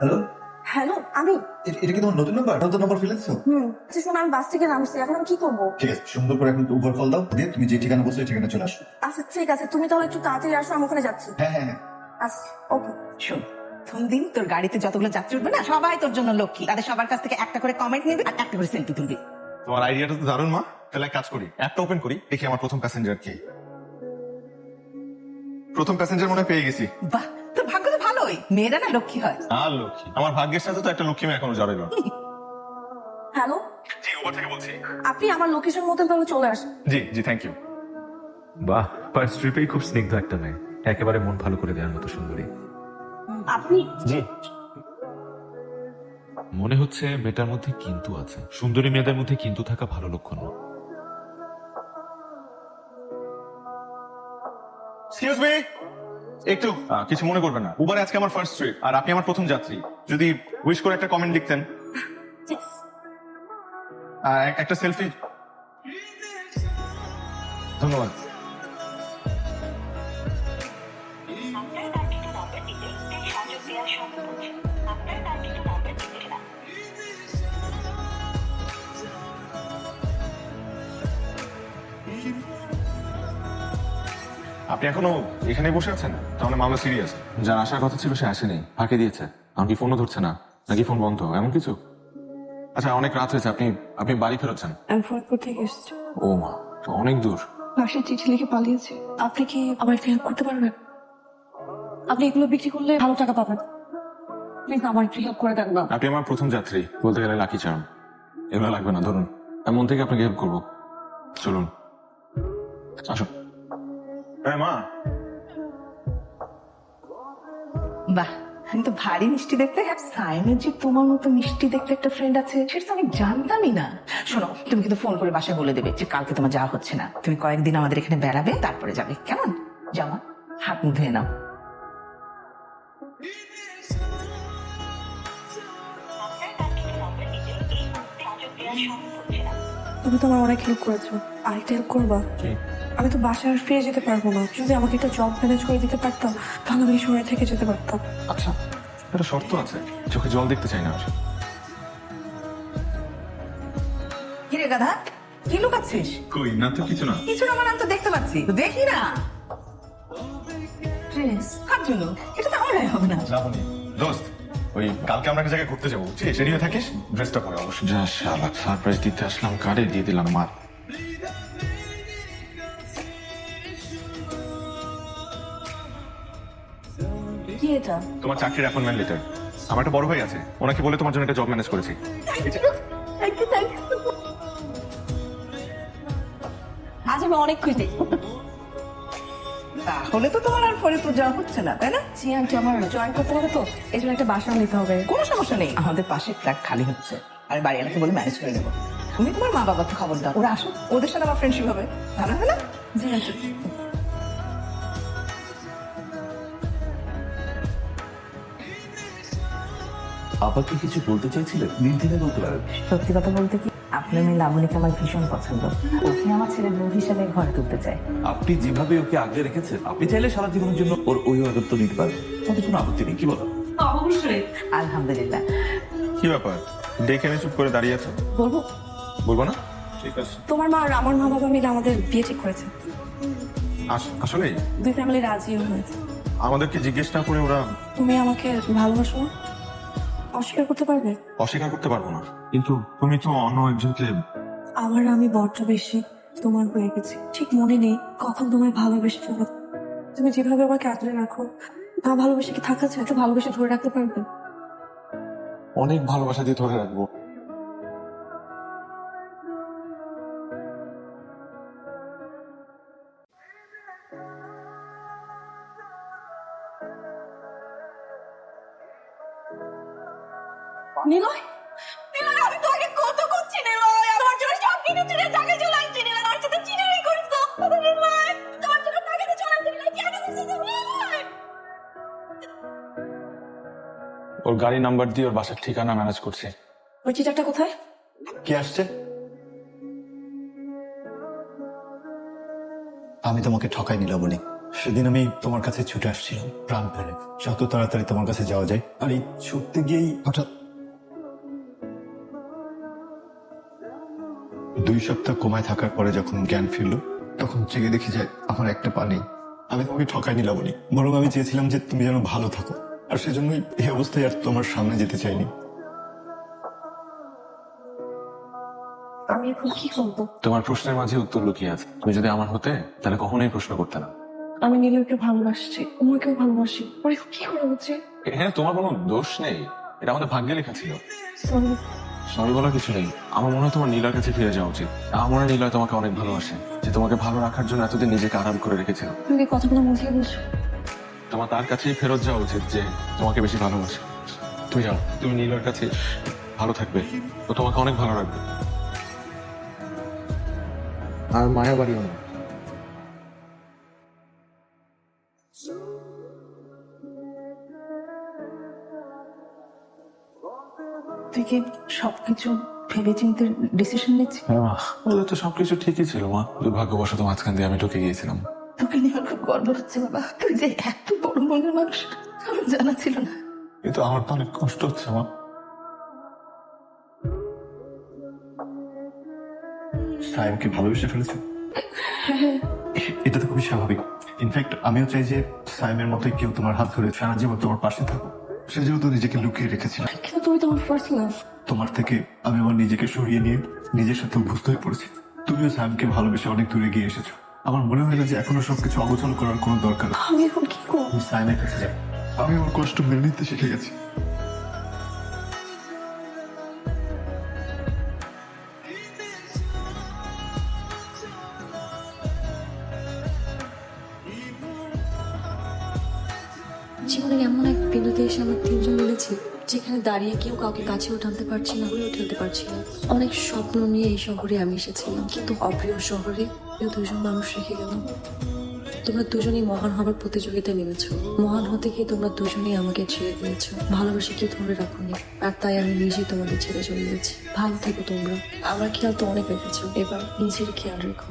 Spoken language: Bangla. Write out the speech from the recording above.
হ্যালো হ্যালো আমি। এটা কি তোমার নতুন নাম্বার নতুন নাম্বার ফেলেছো? হুম আচ্ছা শোনো আমি বাস থেকে নামছি এখন আমি কি করব? ঠিক আছে সুন্দর করে এখন উবার কল দাও দিয়ে তুমি যে ঠিকানা বলছো সেই ঠিকানা চলে আসো। আচ্ছা ঠিক আছে তুমি তাহলে একটু তাড়াতাড়ি আসো আমি ওখানে যাচ্ছি। হ্যাঁ হ্যাঁ হ্যাঁ। আচ্ছা ওকে শোন প্রথম দিন তোর গাড়িতে যতগুলো যাত্রী উঠবে না সবাই তোর জন্য লক্ষ্মী। তাদের সবার কাছ থেকে একটা করে কমেন্ট নিবি আর একটা করে সেলফি তুলবি। তোমার আইডিয়াটা তো দারুণ মা। তাহলে এক কাজ করি অ্যাপটা ওপেন করি দেখি আমার প্রথম প্যাসেঞ্জার কে। প্রথম প্যাসেঞ্জার মনে পেয়ে গেছি। বাহ ভালোই মেয়েরা না লক্ষ্মী হয়। আর লক্ষ্মী। আমার ভাগ্যের সাথে তো একটা লক্ষ্মী মেয়ে এখনও জড়াইল হ্যালো? জি ওভার থেকে বলছি। আপনি আমার লোকেশন মতো তাহলে চলে আসেন। জি জি থ্যাংক ইউ বাহ ফার্স্ট ট্রিপেই খুব স্নিগ্ধ একটা মেয়ে। একেবারে মন ভালো করে দেওয়ার মতো সুন্দরী। আপনি? জি। মনে হচ্ছে মেয়েটার মধ্যে কিন্তু আছে। সুন্দরী মেয়েদের মধ্যে কিন্তু থাকা ভালো লক্ষণ না। এক্সকিউজ মি একটু কিছু মনে করবেন না। উবার আজকে আমার ফার্স্ট ট্রিপ আর আপনি আমার প্রথম যাত্রী। যদি উইশ করে একটা কমেন্ট লিখতেন। একটা সেলফি ধন্যবাদ। আপনি এখনও এখানে বসে আছেন? তাহলে মামলা সিরিয়াস। যার আসার কথা ছিল সে আসেনি। ফাঁকে দিয়েছে। আমাকে ফোনও ধরছে না। নাকি ফোন বন্ধ? এমন কিছু? আচ্ছা অনেক রাত হয়েছে। আপনি আপনি বাড়ি ফেরোচ্ছেন? আমি ফরিদপুর থেকে এসেছি। ও মা তো অনেক দূর। বাসায় চিঠি লিখে পালিয়েছে। আপনি কি আমার একটু হেল্প করতে পারবেন? আপনি এগুলো বিক্রি করলে ভালো টাকা পাবেন। প্লিজ আমার একটু হেল্প করে দেন না। আপনি আমার প্রথম যাত্রী। বলতে গেলে লাকি চার্ম। এগুলো লাগবে না ধরুন। আমি মন থেকে আপনাকে হেল্প করব। চলুন। আসুন। হ্যাঁ মা। বাহ আমি তো ভারী মিষ্টি দেখতে সাইমের যে তোমার মতো মিষ্টি দেখতে একটা ফ্রেন্ড আছে সেটা তো আমি জানতামই না। শোনো তুমি কিন্তু ফোন করে বাসায় বলে দেবে যে কালকে তোমার যাওয়া হচ্ছে না। তুমি কয়েকদিন আমাদের এখানে বেড়াবে তারপরে যাবে। কেমন? জামা? হাত মুখ ধুয়ে নাও। তুমি তো আমার অনেক হেল্প করেছ। আরেকটা হেল্প করবা? আমি তো বাসায় আর ফিরে যেতে পারব না। যদি আমাকে একটা জব ম্যানেজ করে দিতে পারতাম তাহলে আমি শহরে থেকে যেতে পারতাম। আচ্ছা একটা শর্ত আছে। চোখে জল দেখতে চাই না আর কিরে গাধা কি লুকাচ্ছিস? কই না তো কিছু না। কিছু না মানে আমি তো দেখতে পাচ্ছি। তো দেখি না। ড্রেস কার জন্য এটা তো আমার গায়ে হবে না। লাবণী দোস্ত ওই কালকে আমরা একটা জায়গায় ঘুরতে যাব। ঠিক আছে রেডি হয়ে থাকিস ড্রেসটা পরে অবশ্যই। যা শালা সারপ্রাইজ দিতে আসলাম কারে দিয়ে দিলাম? মার এটা? তোমার চাকরির অ্যাপয়েন্টমেন্ট লেটার আমার একটা বড় ভাই আছে। ওনাকে বলে তোমার জন্য একটা জব ম্যানেজ করেছি। আজ আমি অনেক খুশি। তাহলে তো তোমার আর ফরিদপুর যাওয়া হচ্ছে না তাই না? জি আন্টি আমার জয়েন করতে হবে তো। এই জন্য একটা বাসা নিতে হবে। কোনো সমস্যা নেই আমাদের পাশে ফ্ল্যাট খালি হচ্ছে। আমি বাড়ি এলাকে বলে ম্যানেজ করে নেব। তুমি তোমার মা বাবাকে খবর দাও ওরা আসুক ওদের সাথে আমার ফ্রেন্ডশিপ হবে। ভালো হবে না? জি আন্টি। আপাকে কিছু বলতে চাইছিলেন? নির্দ্বিধায় বলতে পারেন। সত্যি কথা বলতে কি? আপনার মেয়ে লাবণীকে আমার ভীষণ পছন্দ। ওকে আমার ছেলের বউ হিসাবে ঘরে তুলতে চায় আপনি যেভাবে ওকে আগলে রেখেছেন আপনি চাইলে সারা জীবনের জন্য ওর অভিভাবকত্ব নিতে পারবেন তাতে কোনো আপত্তি নেই কি বলো? অবশ্যই। আলহামদুলিল্লাহ। কি ব্যাপার? ডেকে এনে চুপ করে দাঁড়িয়ে আছো? বলব? বলব না? ঠিক আছে। তোমার মা আর আমার মা বাবা মিলে আমাদের বিয়ে ঠিক করেছে। আস- আসলে দুই ফ্যামিলি রাজিও হয়েছে। আমাদেরকে জিজ্ঞেস না করে ওরা তুমি আমাকে ভালোবাসো? না? অস্বীকার করতে পারবে? অস্বীকার করতে পারব না। কিন্তু তুমি তো অন্য একজনকে আমার আমি বড্ড বেশি তোমার হয়ে গেছি। ঠিক মনে নেই কখন তোমায় ভালোবেসে ফেলো তুমি যেভাবে আমাকে আঁকড়ে রাখো না ভালোবেসে কি থাকা যায়? তো ভালোবেসে ধরে রাখতে পারবে? অনেক ভালোবাসা দিয়ে ধরে রাখব। নিলয়? নিলয় আমি তোমাকে কত করছি নিলয়? আমার জন্য সব কিনে চলে টাকা চলে আসছে নিলয় আমার সাথে চিনারি করছ। নিলয় তোমার জন্য টাকা চলে আসছে নিলয় কেন করছ নিলয়? ওর গাড়ি নাম্বার দিয়ে ওর বাসার ঠিকানা ম্যানেজ করছে। ওই চিটারটা কোথায়? কে আসছে? আমি তোমাকে ঠকাই নিলাম বলি সেদিন আমি তোমার কাছে ছুটে আসছিলাম প্রাণ ফেলে যত তাড়াতাড়ি তোমার কাছে যাওয়া যায়। আর এই ছুটতে গিয়েই হঠাৎ দুই সপ্তাহ কোমায় থাকার পরে যখন জ্ঞান ফিরল তখন জেগে দেখি যে আমার একটা পা নেই। আমি তোমাকে ঠকাই নিলাম উনি। বরং আমি চেয়েছিলাম যে তুমি যেন ভালো থাকো। আর সেজন্যই এই অবস্থায় আর তোমার সামনে যেতে চাইনি। আমি এখন কি করব? তোমার প্রশ্নের মাঝে উত্তর লুকিয়ে আছে। তুমি যদি আমার হতে তাহলে কখনোই প্রশ্ন করতে না। আমি নীলকে ভালোবাসছি ওমাকেও ভালোবাসি। ওর এখন কি করা উচিত? এখানে তোমার কোনো দোষ নেই। এটা আমাদের ভাগ্যে লেখা ছিল। সরি বলার কিছু নেই। আমার মনে হয় তোমার নীলার কাছে ফিরে যাওয়া উচিত। আমার মনে হয় নীলয় তোমাকে অনেক ভালোবাসে যে তোমাকে ভালো রাখার জন্য এতদিন নিজেকে আরাম করে রেখেছিল। তুমি কথাগুলো বুঝিয়ে বলছো? তোমার তার কাছেই ফেরত যাওয়া উচিত যে তোমাকে বেশি ভালোবাসে। তুমি যাও তুমি নীলার কাছে ভালো থাকবে ও তোমাকে অনেক ভালো রাখবে। আর মায়া বাড়িও না। তুই কি সবকিছু ভেবে চিন্তে ডিসিশন নিচ্ছিস হ্যাঁ মা। ওদের তো সবকিছু ঠিকই ছিল মা। দুর্ভাগ্যবশত মাঝখান দিয়ে আমি ঢুকে গিয়েছিলাম। তোকে নিয়ে খুব গর্ব হচ্ছে বাবা। তুই যে এত বড় মনের মানুষ আমার জানা ছিল না। কিন্তু আমার তো অনেক কষ্ট হচ্ছে মা। সাহেবকে ভালোবেসে ফেলেছো? এটা তো খুবই স্বাভাবিক। ইনফ্যাক্ট আমিও চাই যে সাইমের মতোই কেউ তোমার হাত ধরে সারা জীবন তোমার পাশে থাকো সে যেহেতু নিজেকে লুকিয়ে রেখেছিলাম। কিন্তু তুমি তোমার ফার্স্ট লাভ তোমার থেকে আমি আমার নিজেকে সরিয়ে নিয়ে নিজের সাথে অভ্যস্ত হয়ে পড়েছি। তুমিও সাইমকে ভালোবেসে অনেক দূরে গিয়ে এসেছ। আমার মনে হয় না যে এখনও সবকিছু অগোচর করার কোনো দরকার আমি এখন কি করব? আমি কাছে যাই আমি আমার কষ্ট মেনে নিতে শিখে গেছি। জীবনের এমন এক বিন্দুতে এসে আমরা তিনজন মিলেছি, যেখানে দাঁড়িয়ে কেউ কাউকে কাছেও টানতে পারছি না হয়েও ঠেলতে পারছি না। অনেক স্বপ্ন নিয়ে এই শহরে আমি এসেছিলাম, কিন্তু অপ্রিয় শহরে কেউ দুজন মানুষ রেখে গেলাম তোমরা দুজনেই মহান হবার প্রতিযোগিতায় নেমেছো। মহান হতে গিয়ে তোমরা দুজনেই আমাকে ছেড়ে দিয়েছ। ভালোবাসে কি ধরে রাখোনি, আর তাই আমি নিজেই তোমাদের ছেড়ে চলে গেছি। ভালো থেকো তোমরা। আমার খেয়াল তো অনেক রেখেছো, এবার নিজের খেয়াল রেখো।